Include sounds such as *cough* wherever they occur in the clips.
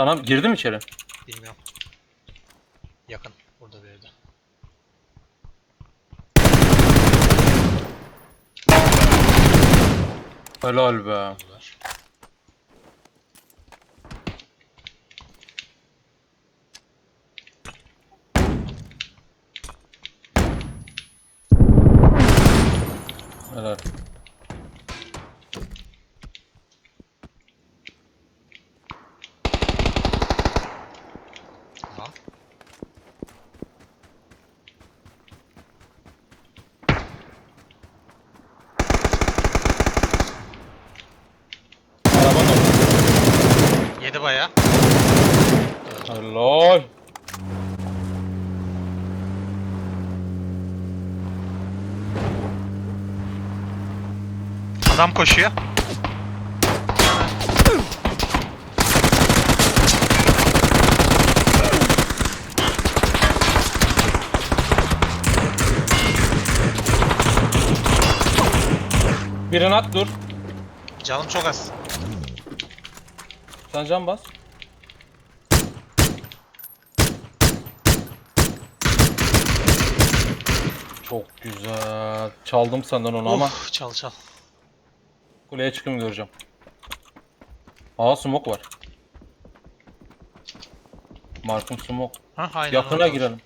Sana girdi mi içeri? Bilmiyorum. Yakın. Burada bir evde. Helal be. Bunlar. Helal. Yedi baya. Helal. Adam koşuyor. Birini at dur. Canım çok az. Sen can bas. Çok güzel. Çaldım senden onu ama Of, çal çal. kuleye çıkım göreceğim. Aa smoke var. Markım smoke. Ha, aynen Yakına orada. girelim.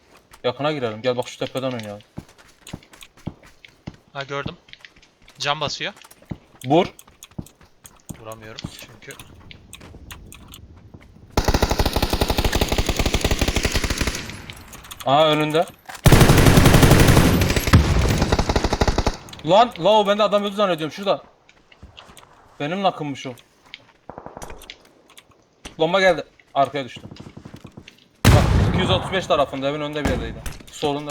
Yakına girelim. Gel bak şu tepeden oynayalım. Ha gördüm. Cam basıyor. Vur. Vuramıyorum çünkü. Aa önünde. Lan la o ben de adam öldü zannediyorum şurada. Benim nakımmış o. Bomba geldi. Arkaya düştü. Bak 235 tarafında evin önünde bir yerdeydi. Solunda.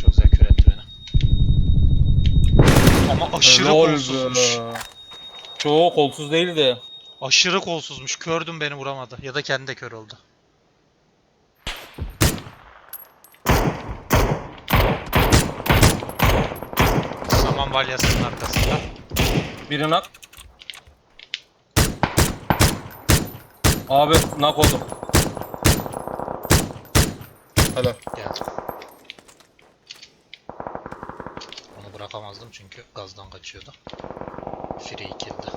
Çok güzel kür etti beni. Ama aşırı Helal kolsuzmuş. be. Çoğu kolsuz değildi. Aşırı kolsuzmuş. Kördüm beni vuramadı. Ya da kendi de kör oldu. Balyasının arkasında. Biri nak. Abi nak oldum. Helal. Geldim. Onu bırakamazdım çünkü gazdan kaçıyordu. Free kill'di.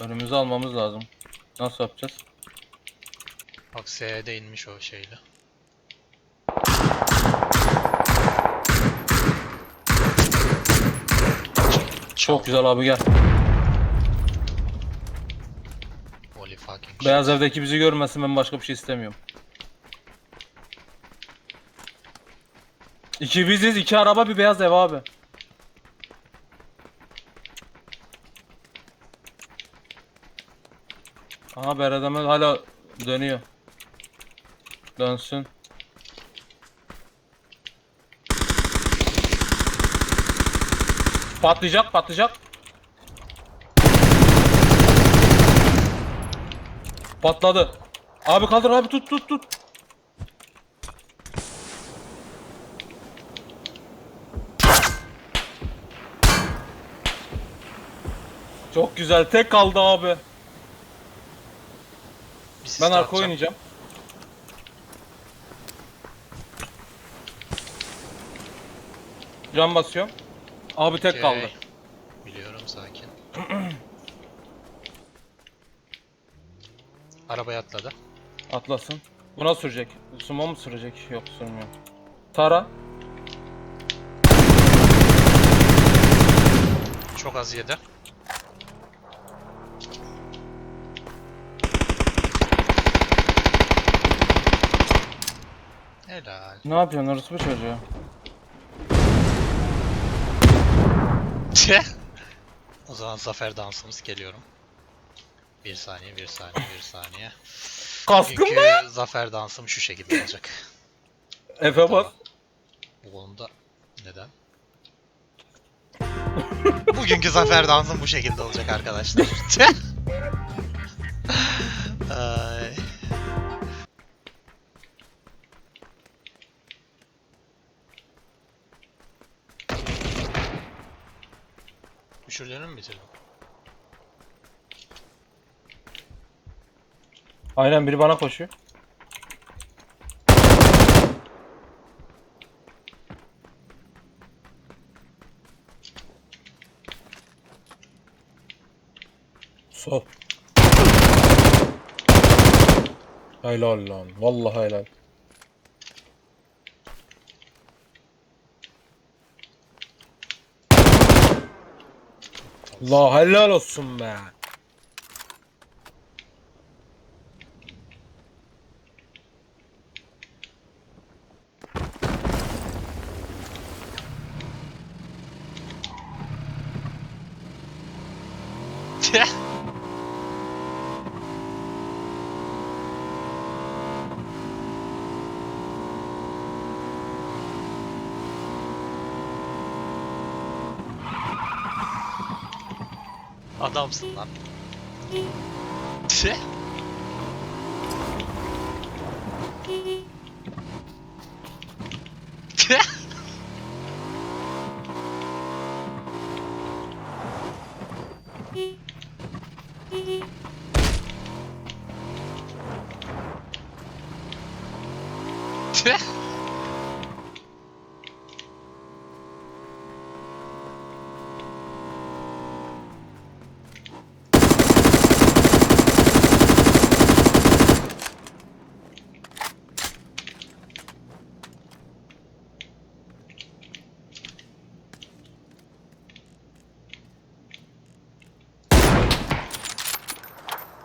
Önümüzü almamız lazım. Nasıl yapacağız? Bak S'de inmiş o şeyle. Çok güzel abi gel. Holy fucking shit. Beyaz evdeki bizi görmesin ben başka bir şey istemiyorum. İki biziz, iki araba, bir beyaz ev abi. Aha Beredemel hala dönüyor. Dönsün. Patlayacak, patlayacak. Patladı. Abi kaldır abi tut tut tut. Çok güzel tek kaldı abi. Bir Ben arka oynayacağım. Can basıyorum. Abi tek Okey. kaldı. Biliyorum sakin. *clears throat* Arabaya atladı. Atlasın. Buna sürecek. Sumo mu sürecek? Yok sürmüyor. Tara. Çok az yedi. Helal. Ne yapıyorsun orası bu çocuğu? Tüh. o zaman zafer dansımız geliyorum. Bir saniye, bir saniye, bir saniye. Kaskım Bugünkü mı? zafer dansım şu şekilde olacak. Efe bas. Bu konuda neden? Bugünkü zafer dansım bu şekilde olacak arkadaşlar. *laughs* *laughs* Düşürdüğünü mü bitirdin? Aynen biri bana koşuyor. Sol. Helal lan. Vallahi helal. La helal olsun be. *laughs* Adamsın lan. Tüh.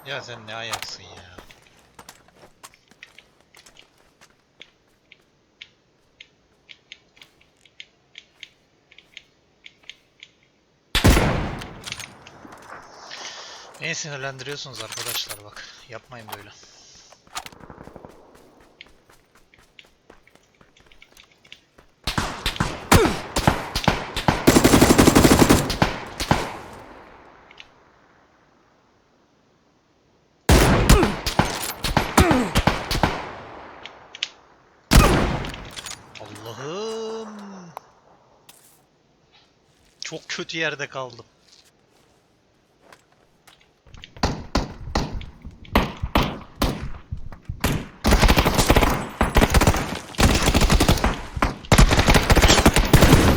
Ya sen ne ayaksın ya. Beni sinirlendiriyorsunuz arkadaşlar bak. Yapmayın böyle. Çok kötü yerde kaldım.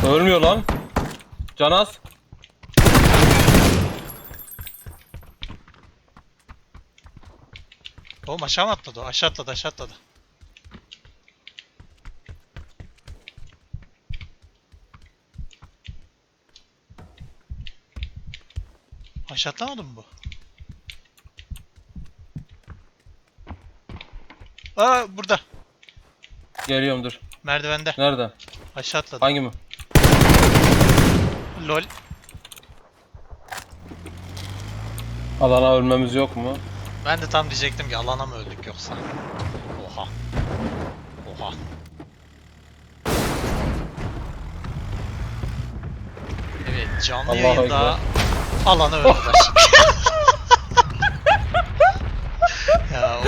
Ölmüyor lan. Canaz. Oğlum aşağı mı atladı? Aşağı atladı aşağı atladı. Aşağı atlamadı mı bu? Aa burada. Geliyorum dur. Merdivende. Nerede? Aşağı atladı. Hangi mi? Lol. Alana ölmemiz yok mu? Ben de tam diyecektim ki alana mı öldük yoksa? Oha. Oha. Evet canlı Allahu yayında alana öldüler. *laughs* ya o